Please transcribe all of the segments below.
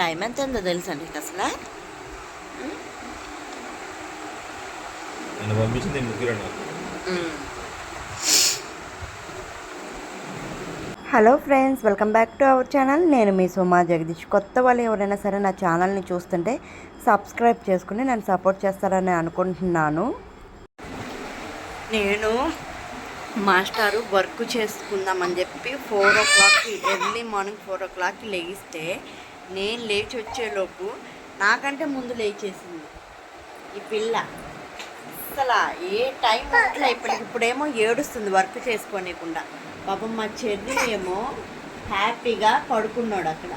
Time ఎంత ఉందో తెలుసా నీకు అసలు hello friends welcome back to our channel నేను మీ సుమా జగదీష్. కొత్త వాళ్ళు ఎవరైనా సరే నా ఛానల్ని చూస్తుంటే సబ్స్క్రైబ్ చేసుకుని నన్ను సపోర్ట్ చేస్తారని అనుకుంటున్నాను. నేను మాస్టారు వర్క్ చేసుకుందామని చెప్పి ఫోర్ ఓ క్లాక్కి ఎర్లీ మార్నింగ్ ఫోర్ ఓ క్లాక్కి లేగిస్తే నేను లేచి వచ్చేలోపు నాకంటే ముందు లేచేసింది. ఈ పిల్ల. అసలు ఏ టైం అట్లా ఇప్పటికి ఇప్పుడేమో ఏడుస్తుంది వర్క్ చేసుకోనికుండా. పాపం మా చెర్రి ఏమో హ్యాపీగా పడుకున్నాడు అక్కడ.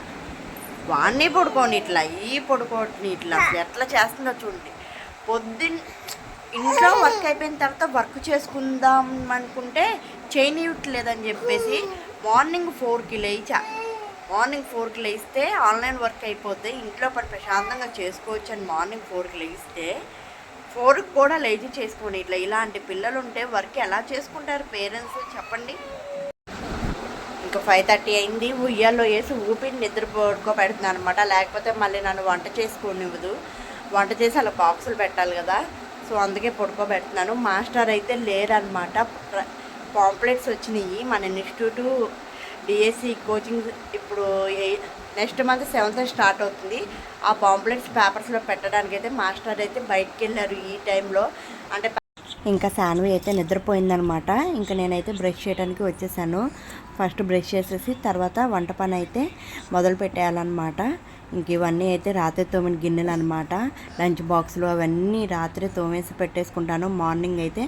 వాడిని పడుకోని ఇట్లా ఈ పడుకోని ఇట్లా ఎట్లా చేస్తుందో చూడండి. పొద్దున్న ఇంట్లో వర్క్ అయిపోయిన తర్వాత వర్క్ చేసుకుందాం అనుకుంటే చేయనివ్వట్లేదని చెప్పేసి మార్నింగ్ ఫోర్కి లేచా. మార్నింగ్ ఫోర్కి లేస్తే ఆన్లైన్ వర్క్ అయిపోతే ఇంట్లో పని ప్రశాంతంగా చేసుకోవచ్చు అని మార్నింగ్ ఫోర్కి లేస్తే ఫోర్కి కూడా లేచి చేసుకోండి. ఇట్లా ఇలాంటి పిల్లలు ఉంటే వర్క్ ఎలా చేసుకుంటారు పేరెంట్స్ చెప్పండి. ఇంకా ఫైవ్ థర్టీ అయింది. ఉయ్యాల్లో వేసి ఊపిరి నిద్ర పడుకోబెడుతున్నాను అనమాట లేకపోతే మళ్ళీ నన్ను వంట చేసుకోనివ్వదు. వంట చేసి అలా బాక్సులు పెట్టాలి కదా. సో అందుకే పడుకోబెడుతున్నాను. మాస్టర్ అయితే లేరనమాట పాంప్లెట్స్ వచ్చినాయి. మన ఇన్స్టిట్యూట్ డిఎస్సి కోచింగ్ ఇప్పుడు నెక్స్ట్ మంత్ సెవెంత్ స్టార్ట్ అవుతుంది. ఆ పాంప్లెట్స్ పేపర్స్లో పెట్టడానికి అయితే మాస్టర్ అయితే బయటికి వెళ్ళారు ఈ టైంలో అంటే ఇంకా శాన్వి అయితే నిద్రపోయిందనమాట. ఇంకా నేనైతే బ్రష్ చేయడానికి వచ్చేసాను. ఫస్ట్ బ్రష్ చేసేసి తర్వాత వంట పని అయితే మొదలు పెట్టేయాలన్నమాట. ఇంక ఇవన్నీ అయితే రాత్రి తోమిన గిన్నెలు అనమాట లంచ్ బాక్స్లు అవన్నీ రాత్రి తోమేసి పెట్టేసుకుంటాను. మార్నింగ్ అయితే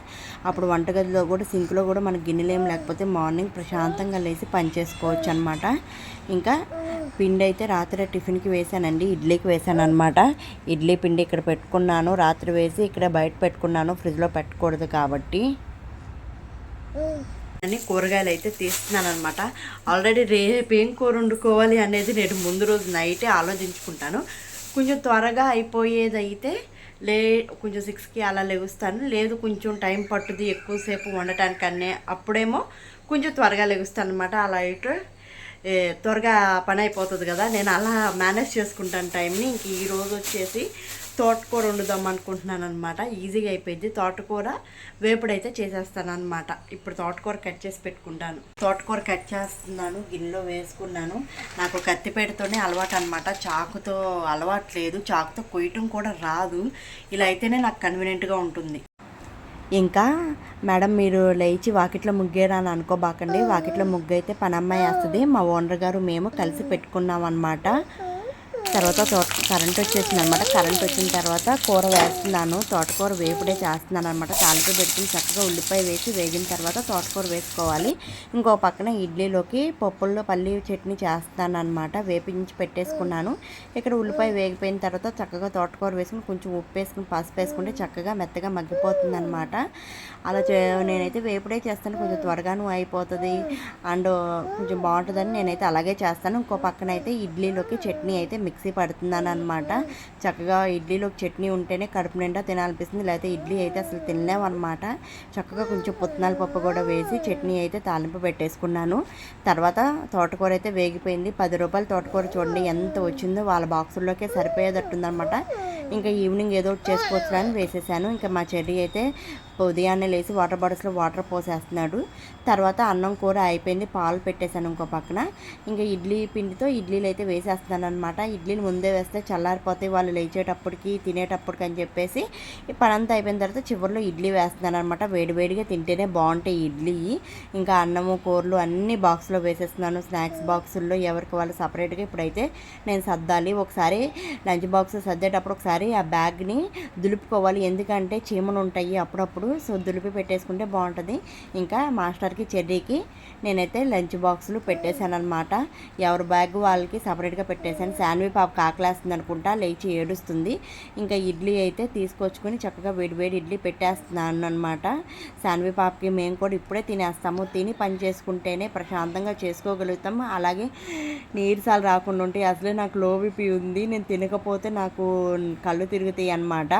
అప్పుడు వంటగదిలో కూడా సింక్లో కూడా మన గిన్నెలు ఏం లేకపోతే మార్నింగ్ ప్రశాంతంగా లేచి పని చేసుకోవచ్చు అనమాట ఇంకా పిండి అయితే రాత్రి టిఫిన్కి వేసానండి. ఇడ్లీకి వేసాను అనమాట ఇడ్లీ పిండి ఇక్కడ పెట్టుకున్నాను. రాత్రి వేసి ఇక్కడ బయట పెట్టుకున్నాను. ఫ్రిడ్జ్లో పెట్టకూడదు కాబట్టి. అని కూరగాయలు అయితే తీస్తున్నాను అనమాట ఆల్రెడీ రేపు ఏం కూర వండుకోవాలి అనేది నేను ముందు రోజు నైటే ఆలోచించుకుంటాను. కొంచెం త్వరగా అయిపోయేదైతే లే కొంచెం సిక్స్కి అలా లెగుస్తాను. లేదు కొంచెం టైం పట్టుది ఎక్కువసేపు వండటానికన్నే అప్పుడేమో కొంచెం త్వరగా లెగుస్తాను అనమాట అలా అయితే త్వరగా పని అయిపోతుంది కదా. నేను అలా మేనేజ్ చేసుకుంటాను టైంని. ఇంక ఈరోజు వచ్చేసి తోటకూర వండుదాం అనుకుంటున్నాను అనమాట ఈజీగా అయిపోయింది. తోటకూర వేపుడైతే చేసేస్తాను అనమాట ఇప్పుడు తోటకూర కట్ చేసి పెట్టుకుంటాను. తోటకూర కట్ చేస్తున్నాను. గిన్నెలో వేసుకున్నాను. నాకు కత్తిపేటతోనే అలవాటు అనమాట చాకుతో అలవాటు లేదు. చాకుతో కొయ్యటం కూడా రాదు. ఇలా అయితేనే నాకు కన్వీనియంట్గా ఉంటుంది. ఇంకా మేడం మీరు లేచి వాకిట్లో ముగ్గేరా అని అనుకోబాకండి. వాకిట్లో ముగ్గు అయితే పనమ్మాయి వేస్తుంది. మా ఓనర్ గారు మేము కలిసి పెట్టుకున్నాం అనమాట తర్వాత తోట కరెంట్ వచ్చేసింది అనమాట కరెంట్ వచ్చిన తర్వాత కూర వేస్తున్నాను. తోటకూర వేపుడే చేస్తున్నాను అనమాట తాలింపు పెట్టుకుని చక్కగా ఉల్లిపాయ వేసి వేగిన తర్వాత తోటకూర వేసుకోవాలి. ఇంకో పక్కన ఇడ్లీలోకి పప్పుల్లో పల్లి చట్నీ చేస్తాను అనమాట వేపించి పెట్టేసుకున్నాను. ఇక్కడ ఉల్లిపాయ వేగిపోయిన తర్వాత చక్కగా తోటకూర వేసుకుని కొంచెం ఉప్పు వేసుకుని పసుపు వేసుకుంటే చక్కగా మెత్తగా మగ్గిపోతుంది అనమాట అలా చే నేనైతే వేపుడే చేస్తాను. కొంచెం త్వరగాను అయిపోతుంది. అండ్ కొంచెం బాగుంటుందని నేనైతే అలాగే చేస్తాను. ఇంకో పక్కన అయితే ఇడ్లీలోకి చట్నీ అయితే మిక్స్ మిక్సీ పడుతున్నాను అనమాట చక్కగా ఇడ్లీలోకి చట్నీ ఉంటేనే కడుపు నిండా తినాలనిపిస్తుంది. లేకపోతే ఇడ్లీ అయితే అసలు తినలేమన్నమాట చక్కగా కొంచెం పుట్నాల పప్పు కూడా వేసి చట్నీ అయితే తాలింపు పెట్టేసుకున్నాను. తర్వాత తోటకూర అయితే వేగిపోయింది. పది రూపాయలు తోటకూర చూడండి ఎంత వచ్చిందో వాళ్ళ బాక్సుల్లోకే సరిపోయేటట్టుందన్నమాట ఇంకా ఈవినింగ్ ఏదో ఒకటి చేసుకోవచ్చు అని వేసేసాను. ఇంకా మా చెర్రీ అయితే ఉదయాన్నే లేచి వాటర్ బాటిల్స్లో వాటర్ పోసేస్తున్నాడు. తర్వాత అన్నం కూర అయిపోయింది. పాలు పెట్టేశాను ఇంకో పక్కన. ఇంకా ఇడ్లీ పిండితో ఇడ్లీలు అయితే వేసేస్తున్నాను అనమాట ఇడ్లీలు ముందే వేస్తే చల్లారిపోతాయి. వాళ్ళు లేచేటప్పటికి తినేటప్పటికి అని చెప్పేసి ఈ పనంతా అయిపోయిన తర్వాత చివరిలో ఇడ్లీ వేస్తున్నాను అనమాట వేడివేడిగా తింటేనే బాగుంటాయి ఇడ్లీ. ఇంకా అన్నము కూరలు అన్ని బాక్స్లో వేసేస్తున్నాను. స్నాక్స్ బాక్సుల్లో ఎవరికి వాళ్ళు సపరేట్గా ఇప్పుడైతే నేను సర్దాలి. ఒకసారి లంచ్ బాక్స్ సర్దేటప్పుడు ఒకసారి ఆ బ్యాగ్ని దులుపుకోవాలి ఎందుకంటే చీమలు ఉంటాయి అప్పుడప్పుడు. సో దులిపి పెట్టేసుకుంటే బాగుంటుంది. ఇంకా మాస్టర్కి చెర్రీకి నేనైతే లంచ్ బాక్సులు పెట్టేశాను అనమాట ఎవరి బ్యాగ్ వాళ్ళకి సపరేట్గా పెట్టేశాను. శాన్వి పాప కాకలేస్తుంది అనుకుంటా లేచి ఏడుస్తుంది. ఇంకా ఇడ్లీ అయితే తీసుకొచ్చుకొని చక్కగా వేడివేడి ఇడ్లీ పెట్టేస్తున్నాను అనమాట శాన్వి పాపకి మేము కూడా ఇప్పుడే తినేస్తాము. తిని పని చేసుకుంటేనే ప్రశాంతంగా చేసుకోగలుగుతాము అలాగే నీరసాలు రాకుండా ఉంటాయి అసలే నాకు లో బీపీ ఉంది. నేను తినకపోతే నాకు కళ్ళు తిరుగుతాయి అన్నమాట.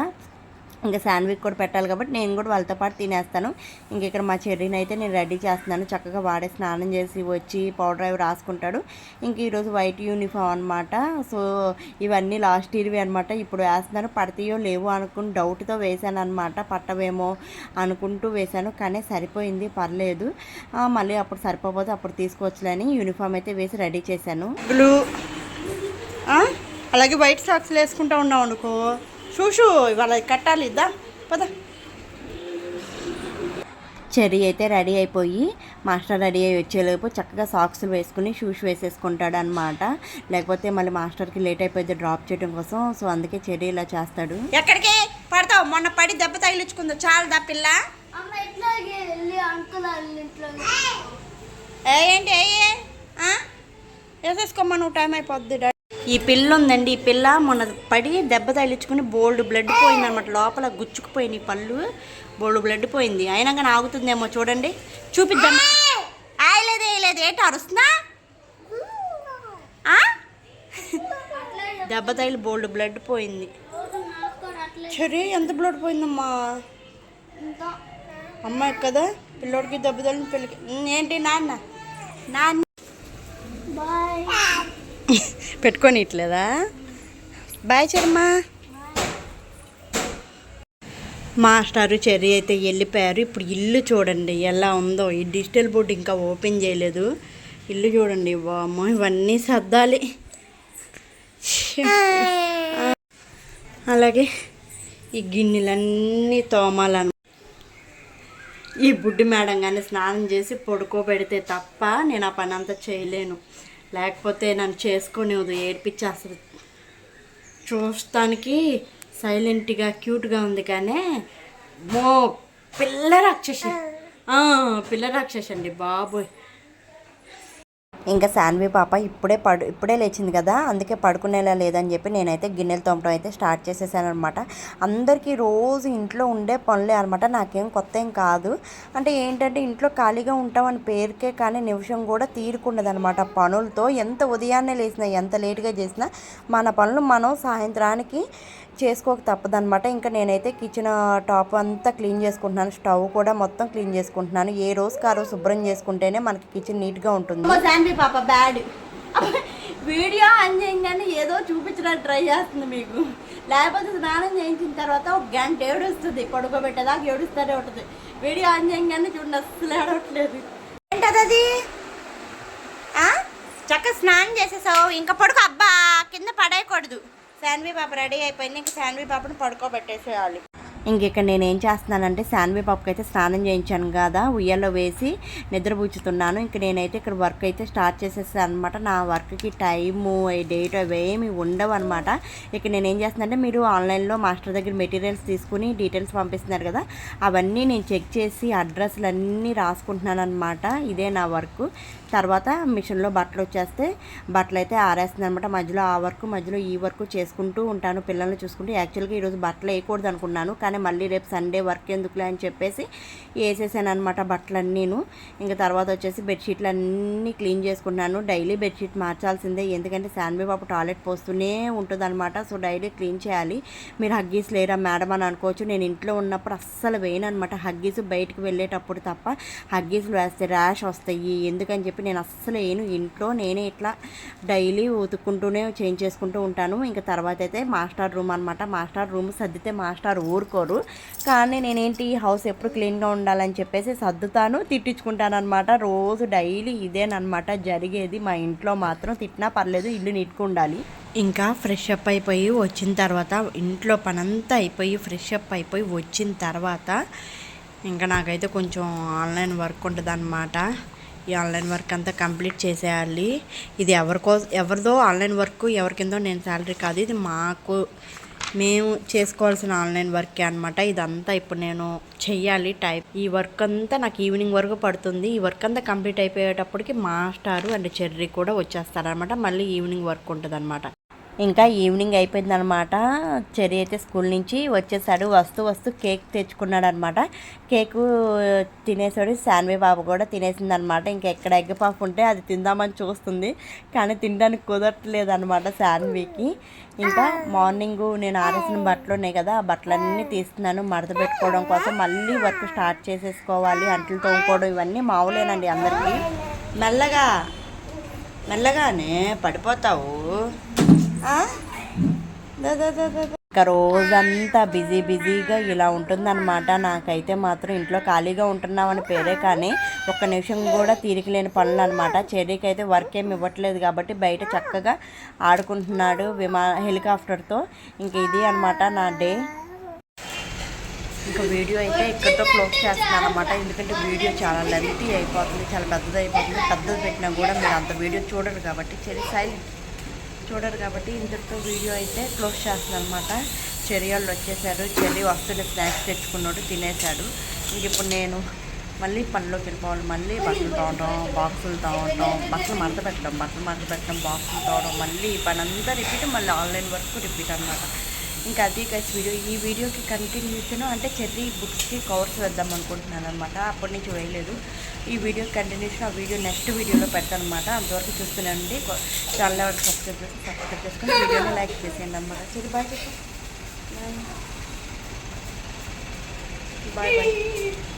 ఇంకా శాండ్విచ్ కూడా పెట్టాలి కాబట్టి నేను కూడా వాళ్ళతో పాటు తినేస్తాను. ఇంక ఇక్కడ మా చెర్రీని అయితే నేను రెడీ చేస్తున్నాను. చక్కగా వాడే స్నానం చేసి వచ్చి పౌడర్ అవి రాసుకుంటాడు. ఇంక ఈరోజు వైట్ యూనిఫామ్ అనమాట సో ఇవన్నీ లాస్ట్ ఇయర్వి అనమాట ఇప్పుడు వేస్తున్నాను పడతాయో లేవో అనుకుని డౌట్తో వేసాను అనమాట పట్టవేమో అనుకుంటూ వేశాను. కానీ సరిపోయింది. పర్లేదు. మళ్ళీ అప్పుడు సరిపోతే అప్పుడు తీసుకోవచ్చులని యూనిఫామ్ అయితే వేసి రెడీ చేశాను. బ్లూ. అలాగే వైట్ సాక్స్లు వేసుకుంటా ఉన్నావు అనుకో. షూషు ఇవాళ కట్టాలి ఇద్దా? పద. చెర్రీ అయితే రెడీ అయిపోయి మాస్టర్ రెడీ అయ్యి వచ్చేలోపు చక్కగా సాక్స్లు వేసుకుని షూస్ వేసేసుకుంటాడు అనమాట లేకపోతే మళ్ళీ మాస్టర్కి లేట్ అయిపోయింది డ్రాప్ చేయడం కోసం సో అందుకే చెర్రీ ఇలా చేస్తాడు. ఎక్కడికి? పడతావు మొన్న పడి దెబ్బ తగిలించుకుందో. చాలా పిల్ల. ఇంట్లో ఏ ఏంటి ఏ వేసేసుకోమ్మా నువ్వు టైం అయిపోద్ది ఈ పిల్ల ఉందండి ఈ పిల్ల మొన్న పడి దెబ్బ తగిలించుకుని బోల్డ్ బ్లడ్ పోయింది అనమాట లోపల గుచ్చుకుపోయినాయి పళ్ళు. బోల్డ్ బ్లడ్ పోయింది. అయినా కానీ ఆగుతుందేమో చూడండి. చూపిద్దాం. ఆయలేదు వేయలేదు ఏంటి అరుస్తున్నా? దెబ్బ తగిలి బోల్డ్ బ్లడ్ పోయింది. సరే ఎంత బ్లడ్ పోయిందమ్మా? అమ్మాయి కదా పిల్లోడికి దెబ్బ తగిలిన పిల్లకి. ఏంటి నాన్న? నాన్న? బాయ్. పెట్టుకొని ఇట్లేదా బాయ్ చర్మా. మాస్టారు చెర్రీ అయితే వెళ్ళిపోయారు. ఇప్పుడు ఇల్లు చూడండి ఎలా ఉందో. ఈ డిజిటల్ బోర్డు ఇంకా ఓపెన్ చేయలేదు. ఇల్లు చూడండి వామ్మో ఇవన్నీ సర్దాలి. అలాగే ఈ గిన్నెలన్నీ తోమాలను ఈ బుడ్డి మేడం కానీ స్నానం చేసి పడుకోబెడితే తప్ప నేను ఆ పని అంతా చేయలేను. లేకపోతే నన్ను చేసుకునేది ఏడిపించేస్తుంది. చూస్తానికి సైలెంట్గా క్యూట్గా ఉంది కానీ మో పిల్ల రాక్షసి. పిల్ల రాక్షసి అండి బాబోయ్. ఇంకా శాన్వి పాప ఇప్పుడే పడు ఇప్పుడే లేచింది కదా అందుకే పడుకునేలా లేదని చెప్పి నేనైతే గిన్నెలు తోమటం అయితే స్టార్ట్ చేసేసాను అనమాట అందరికీ రోజు ఇంట్లో ఉండే పనులే అనమాట నాకేం కొత్త ఏం కాదు. అంటే ఏంటంటే ఇంట్లో ఖాళీగా ఉంటామని పేరుకే కానీ నిమిషం కూడా తీరుకుండదు అనమాట పనులతో. ఎంత ఉదయాన్నే లేచినా ఎంత లేటుగా చేసినా మన పనులు మనం సాయంత్రానికి చేసుకోక తప్పదనమాట ఇంకా నేనైతే కిచెన్ టాప్ అంతా క్లీన్ చేసుకుంటున్నాను. స్టవ్ కూడా మొత్తం క్లీన్ చేసుకుంటున్నాను. ఏ రోజుకి ఆ రోజు శుభ్రం చేసుకుంటేనే మనకి కిచెన్ నీట్గా ఉంటుంది. పాప బ్యాడ్. వీడియో ఆన్ చేయగానే ఏదో చూపించడానికి ట్రై చేస్తుంది మీకు. లేకపోతే స్నానం చేయించిన తర్వాత ఒక గంట ఏడుస్తుంది. పడుకోబెట్టేదాకా ఏడుస్తూనే ఉంటుంది. వీడియో ఆన్ చేయగానే చూడండి అస్సలు ఏడవట్లేదు. ఏంటది అది చక్కగా స్నానం చేసేసావు. ఇంకా పడుకో అబ్బా. కింద పడేయకూడదు. శాన్వి పాప రెడీ అయిపోయింది. ఇంకా శాన్వి పాపను పడుకోబెట్టేసేయాలి. ఇంక ఇక్కడ నేను ఏం చేస్తున్నానంటే శాన్వి పాపకి అయితే స్నానం చేయించాను కదా ఉయ్యాలో వేసి నిద్రపుచ్చుతున్నాను. ఇంక నేనైతే ఇక్కడ వర్క్ అయితే స్టార్ట్ చేసేసాను అనమాట నా వర్క్కి టైము డేట్ అవేమి ఉండవు అనమాట ఇక నేను ఏం చేస్తున్నానంటే మీరు ఆన్లైన్లో మాస్టర్ దగ్గర మెటీరియల్స్ తీసుకుని డీటెయిల్స్ పంపిస్తున్నారు కదా అవన్నీ నేను చెక్ చేసి అడ్రస్లు అన్నీ రాసుకుంటున్నాను అనమాట ఇదే నా వర్క్ తర్వాత మిషన్లో బట్టలు వచ్చేస్తే బట్టలు అయితే ఆరేస్తుంది అనమాట మధ్యలో ఆ వర్క్ మధ్యలో ఈ వర్క్ చేసుకుంటూ ఉంటాను. పిల్లల్ని చూసుకుంటూ యాక్చువల్గా ఈరోజు బట్టలు వేయకూడదు అనుకున్నాను కానీ మళ్ళీ రేపు సండే వర్క్ ఎందుకులే అని చెప్పేసి వేసేసాను అనమాట బట్టలన్నీను ఇంకా తర్వాత వచ్చేసి బెడ్షీట్లు అన్నీ క్లీన్ చేసుకున్నాను. డైలీ బెడ్షీట్ మార్చాల్సిందే. ఎందుకంటే శాన్వి బాబు టాయిలెట్ పోస్తూనే ఉంటుందన్నమాట. సో డైలీ క్లీన్ చేయాలి. మీరు హగ్గీస్ లేరా మేడం అని అనుకోవచ్చు. నేను ఇంట్లో ఉన్నప్పుడు అస్సలు వేయను అనమాట హగ్గీస్ బయటకు వెళ్ళేటప్పుడు తప్ప హగ్గీస్లు వేస్తే ర్యాష్ వస్తాయి. ఎందుకని చెప్పి నేను అస్సలు వేయను. ఇంట్లో నేనే ఇట్లా డైలీ ఉతుక్కుంటూనే చేంజ్ చేసుకుంటూ ఉంటాను. ఇంకా తర్వాత అయితే మాస్టర్ రూమ్ అనమాట మాస్టర్ రూమ్ సర్దితే మాస్టర్ ఊరుకో ఊరుకోరు కానీ నేనేంటి ఈ హౌస్ ఎప్పుడు క్లీన్గా ఉండాలని చెప్పేసి సర్దుతాను తిట్టించుకుంటాను అనమాట రోజు డైలీ ఇదేనమాట జరిగేది. మా ఇంట్లో మాత్రం తిట్టినా పర్లేదు ఇల్లు నీట్గా ఉండాలి ఇంకా ఫ్రెష్ అప్ అయిపోయి వచ్చిన తర్వాత ఇంట్లో పనంతా అయిపోయి ఫ్రెష్ అప్ అయిపోయి వచ్చిన తర్వాత ఇంకా నాకైతే కొంచెం ఆన్లైన్ వర్క్ ఉంటుంది ఈ ఆన్లైన్ వర్క్ అంతా కంప్లీట్ చేసేయాలి. ఇది ఎవరికో ఎవరిదో ఆన్లైన్ వర్క్ ఎవరికిందో నేను శాలరీ కాదు. ఇది మాకు మేము చేసుకోవాల్సిన ఆన్లైన్ వర్కే అనమాట ఇదంతా ఇప్పుడు నేను చెయ్యాలి టైప్. ఈ వర్క్ అంతా నాకు ఈవినింగ్ వరకు పడుతుంది. ఈ వర్క్ అంతా కంప్లీట్ అయిపోయేటప్పటికి మాస్టారు అండ్ చెర్రీ కూడా వచ్చేస్తారనమాట మళ్ళీ ఈవినింగ్ వర్క్ ఉంటుంది ఇంకా ఈవినింగ్ అయిపోయిందనమాట. చెరి అయితే స్కూల్ నుంచి వచ్చేసాడు. వస్తూ వస్తూ కేక్ తెచ్చుకున్నాడు అనమాట కేకు తినేసాడు. శాన్వి బాబు కూడా తినేసింది అనమాట ఇంకా ఎక్కడ ఎగ్ పఫ్ ఉంటే అది తిందామని చూస్తుంది. కానీ తినడానికి కుదరట్లేదనమాట శాన్వికి. ఇంకా మార్నింగ్ నేను ఆరేసిన బట్టలు ఉన్నాయి కదా ఆ బట్టలన్నీ తీస్తున్నాను. మడత పెట్టుకోవడం కోసం మళ్ళీ వర్క్ స్టార్ట్ చేసేసుకోవాలి. అంట్లు తోముకోవడం ఇవన్నీ మామూలేనండి అందరికీ. మెల్లగా మెల్లగానే పడిపోతావు. ఒక రోజంతా బిజీ బిజీగా ఇలా ఉంటుందన్నమాట. నాకైతే మాత్రం ఇంట్లో ఖాళీగా ఉంటున్నామని పేరే కానీ ఒక్క నిమిషం కూడా తీరిక లేని పనులు అనమాట చెర్రీకి అయితే వర్క్ ఏమి ఇవ్వట్లేదు కాబట్టి బయట చక్కగా ఆడుకుంటున్నాడు విమా హెలికాప్టర్తో. ఇంక ఇది అనమాట నా డే. ఇంకా వీడియో అయితే ఇక్కడితో క్లోజ్ చేస్తున్నాను అనమాట ఎందుకంటే వీడియో చాలా లెంతీ అయిపోతుంది చాలా పెద్దది అయిపోతుంది పెద్దది పెట్టినా కూడా మీరు అంత వీడియో చూడరు కాబట్టి చెరి సైలెంట్. చూడరు కాబట్టి ఇంతటితో వీడియో అయితే క్లోజ్ చేస్తున్నాను అనమాట చెరి వాళ్ళు వచ్చేసారు. చెరి వస్తుంటే స్నాక్స్ తెచ్చుకున్నాడు తినేశాడు. ఇంక ఇప్పుడు నేను మళ్ళీ పనిలోకి వెళ్ళిపోవాలి. మళ్ళీ బట్టలు తోవడం బాక్సులు తోవడం బట్టలు మడత పెట్టడం బట్టలు మడత పెట్టడం బాక్సులు తోవడం మళ్ళీ ఈ పని అంతా రిపీట్ మళ్ళీ ఆన్లైన్ వర్క్ రిపీట్ అనమాట ఇంకా అది గైస్ వీడియో. ఈ వీడియోకి కంటిన్యూషన్ అంటే చెర్రీ బుక్స్కి కవర్స్ వేద్దాం అనుకుంటున్నాను అనమాట అప్పటి నుంచి వేయలేదు. ఈ వీడియో కంటిన్యూషన్ ఆ వీడియో నెక్స్ట్ వీడియోలో పెడతాను అనమాట అంతవరకు చూస్తున్నానండి చాలా వరకు సబ్స్క్రైబ్ చేసి సబ్స్క్రైబ్ చేసుకొని వీడియోని లైక్ చేసేయండి అనమాట చెల్లి బాయ్ చెప్పు బాయ్ బాయ్